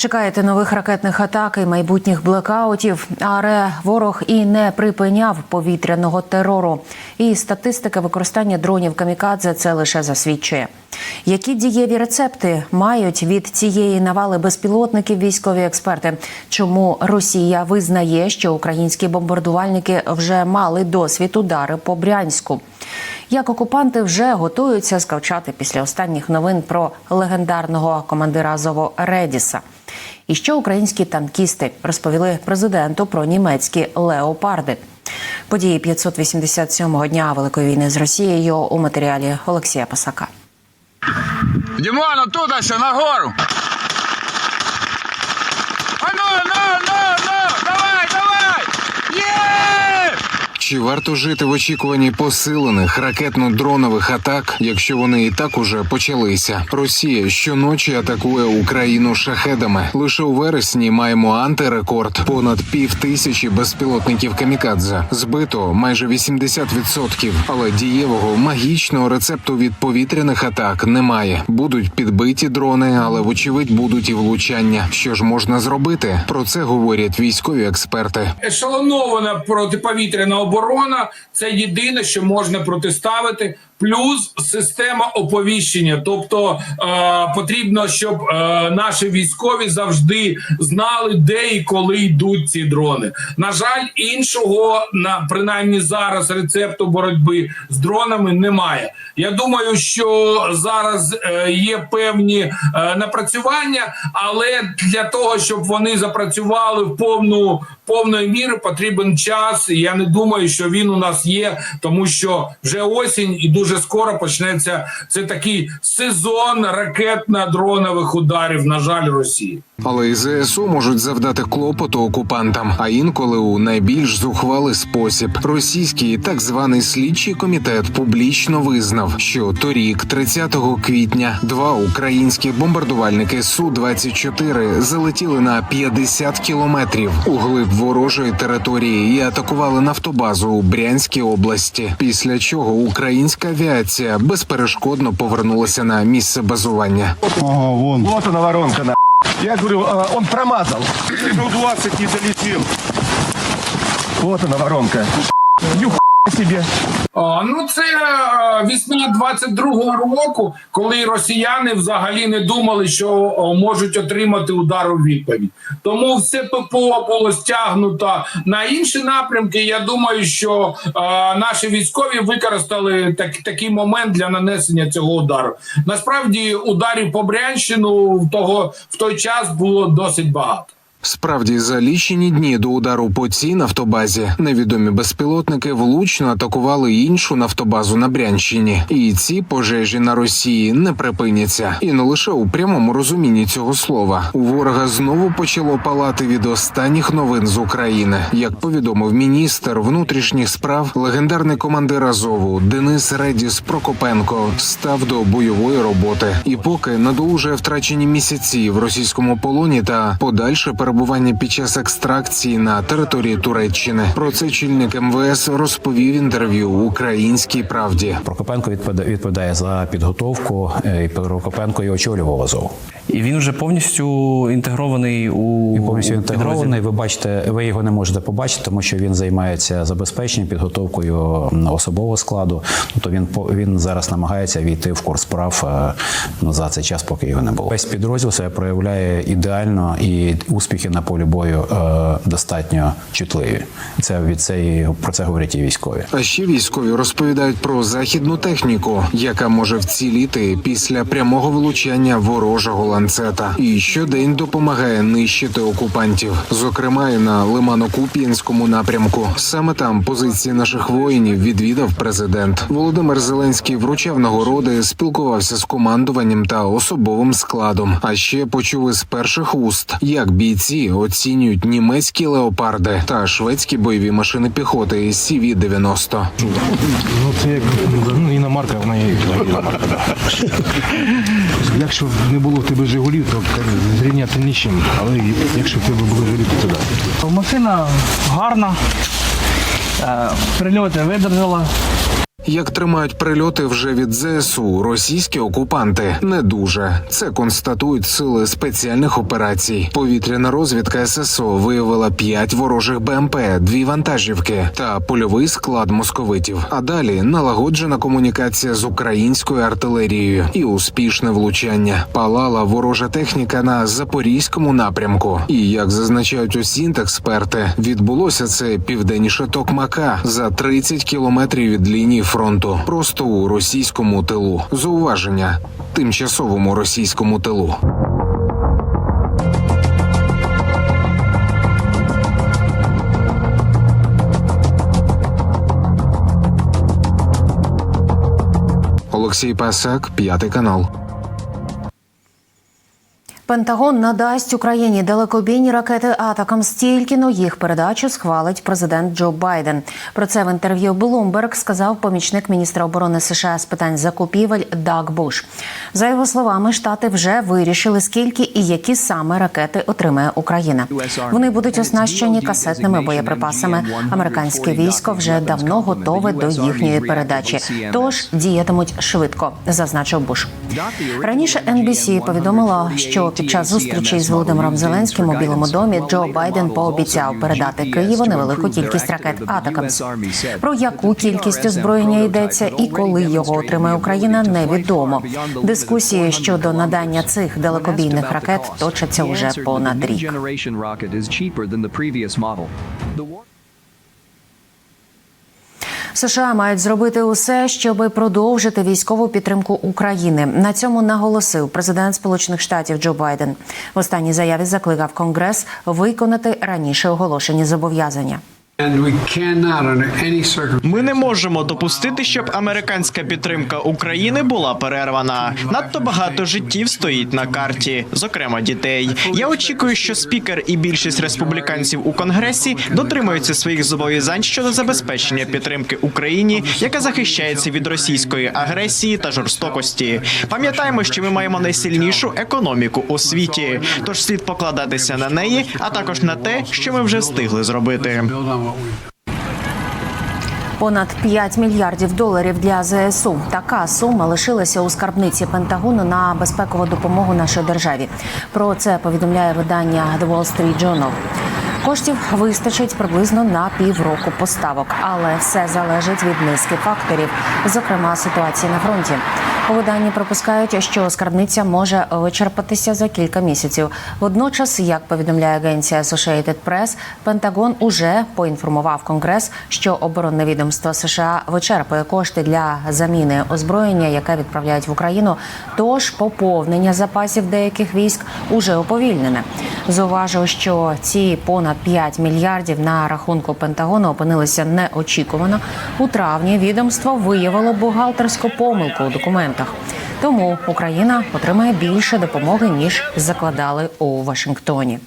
Чекаєте нових ракетних атак і майбутніх блекаутів. Але ворог і не припиняв повітряного терору. І статистика використання дронів камікадзе це лише засвідчує. Які дієві рецепти мають від цієї навали безпілотників військові експерти? Чому Росія визнає, що українські бомбардувальники вже мали досвід удари по Брянську? Як окупанти вже готуються скавчати після останніх новин про легендарного командира Азово Редіса? І що українські танкісти розповіли президенту про німецькі леопарди? Події 587-го дня Великої війни з Росією у матеріалі Олексія Пасака. Дімона оттуда ще нагору. А ну, ну, ну, ну, давай, давай! Є! Чи варто жити в очікуванні посилених ракетно-дронових атак, якщо вони і так уже почалися? Росія щоночі атакує Україну шахедами. Лише у вересні маємо антирекорд понад пів тисячі безпілотників камікадзе. Збито майже 80%. Але дієвого магічного рецепту від повітряних атак немає. Будуть підбиті дрони, але вочевидь будуть і влучання. Що ж можна зробити? Про це говорять військові експерти. ешелонована протиповітряна оборона це єдине, що можна протиставити. Плюс система оповіщення, тобто е, потрібно, щоб е, наші військові завжди знали, де і коли йдуть ці дрони. На жаль, іншого на принаймні зараз рецепту боротьби з дронами немає. Я думаю, що зараз е, є певні е, напрацювання, але для того, щоб вони запрацювали в повну повної міри, потрібен час. Я не думаю, що він у нас є, тому що вже осінь і дуже скоро почнеться це такий сезон ракетно-дронових ударів. На жаль, Росії. Але і ЗСУ можуть завдати клопоту окупантам, а інколи у найбільш зухвалий спосіб. Російський так званий слідчий комітет публічно визнав, що торік, 30 квітня, два українські бомбардувальники су 24 залетіли на 50 кілометрів у глиб ворожої території і атакували нафтобазу у Брянській області. Після чого українська авіація безперешкодно повернулася на місце базування. Ага, вон. Вот она воронка, на. Я говорю, он промазал. Ну, 20 не долетел. Вот она воронка. Нюх себе. Ну це весна 22-го року, коли росіяни взагалі не думали, що можуть отримати удар у відповідь. Тому все ППО було стягнуто на інші напрямки. Я думаю, що наші військові використали так, такий момент для нанесення цього удару. Насправді, ударів по Брянщину в того в той час було досить багато. Справді, за лічені дні до удару по цій нафтобазі невідомі безпілотники влучно атакували іншу нафтобазу на Брянщині, і ці пожежі на Росії не припиняться. І не лише у прямому розумінні цього слова. У ворога знову почало палати від останніх новин з України. Як повідомив міністр внутрішніх справ, легендарний командир Азову Денис Редіс Прокопенко став до бойової роботи. І поки надолужує втрачені місяці в російському полоні та подальше перебування під час екстракції на території Туреччини. Про це чільник МВС розповів інтерв'ю українській правді. Прокопенко відповідає, відповідає за підготовку, е, і Прокопенко і очолював Азов. І він вже повністю інтегрований у Він повністю інтегрований. Ви бачите, ви його не можете побачити, тому що він займається забезпеченням, підготовкою особового складу. Тобто він по- він зараз намагається війти в курс справ е, ну, за цей час, поки його не було. Весь підрозділ себе проявляє ідеально, і успіхи на полі бою е, достатньо чутливі. Це від цієї про це говорять і військові. А ще військові розповідають про західну техніку, яка може вціліти після прямого влучання ворожого ланцета, і щодень допомагає нищити окупантів, зокрема і на Лимано-Куп'янському напрямку. Саме там позиції наших воїнів відвідав президент. Володимир Зеленський вручав нагороди, спілкувався з командуванням та особовим складом. А ще почув із перших уст, як бійці оцінюють німецькі леопарди та шведські бойові машини піхоти CV-90. Ну це як ну, іномарка, вона є іномарка. да. Якщо б не було в тебе Жигулів, то зрівняти нічим. Але якщо в тебе були Жигулі, то да. Машина гарна, е, прильоти видержала. Як тримають прильоти вже від ЗСУ, російські окупанти не дуже. Це констатують сили спеціальних операцій. Повітряна розвідка ССО виявила п'ять ворожих БМП, дві вантажівки та польовий склад московитів. А далі налагоджена комунікація з українською артилерією і успішне влучання. Палала ворожа техніка на запорізькому напрямку. І як зазначають осінт експерти, відбулося це південніше Токмака за 30 кілометрів від лінії фронту, просто у російському тилу. Зауваження тимчасовому російському тилу. Олексій Пасак, п'ятий канал. Пентагон надасть Україні далекобійні ракети атакам стільки, но їх передачу схвалить президент Джо Байден. Про це в інтерв'ю Bloomberg сказав помічник міністра оборони США з питань закупівель Даг Буш. За його словами, штати вже вирішили, скільки і які саме ракети отримає Україна. Вони будуть оснащені касетними боєприпасами. Американське військо вже давно готове до їхньої передачі, тож діятимуть швидко, зазначив Буш. Раніше NBC повідомила, що під час зустрічі з Володимиром Зеленським у Білому домі Джо Байден пообіцяв передати Києву невелику кількість ракет Атакамс. Про яку кількість озброєння йдеться і коли його отримає Україна, невідомо. Дискусії щодо надання цих далекобійних ракет точаться уже понад рік. США мають зробити усе, щоб продовжити військову підтримку України. На цьому наголосив президент Сполучених Штатів Джо Байден. В останній заяві закликав Конгрес виконати раніше оголошені зобов'язання. Ми не можемо допустити, щоб американська підтримка України була перервана. Надто багато життів стоїть на карті, зокрема дітей. Я очікую, що спікер і більшість республіканців у конгресі дотримуються своїх зобов'язань щодо забезпечення підтримки Україні, яка захищається від російської агресії та жорстокості. Пам'ятаємо, що ми маємо найсильнішу економіку у світі, тож слід покладатися на неї, а також на те, що ми вже встигли зробити. Понад 5 мільярдів доларів для ЗСУ. Така сума лишилася у скарбниці Пентагону на безпекову допомогу нашій державі. Про це повідомляє видання The Wall Street Journal. Коштів вистачить приблизно на півроку поставок, але все залежить від низки факторів, зокрема ситуації на фронті. У виданні припускають, що скарбниця може вичерпатися за кілька місяців. Водночас, як повідомляє агенція Associated Press, Пентагон уже поінформував Конгрес, що оборонне відомство США вичерпує кошти для заміни озброєння, яке відправляють в Україну. Тож поповнення запасів деяких військ уже уповільнене. Зауважив, що ці понад 5 мільярдів на рахунку Пентагону опинилися неочікувано. У травні відомство виявило бухгалтерську помилку у документах. Тому Україна отримає більше допомоги ніж закладали у Вашингтоні.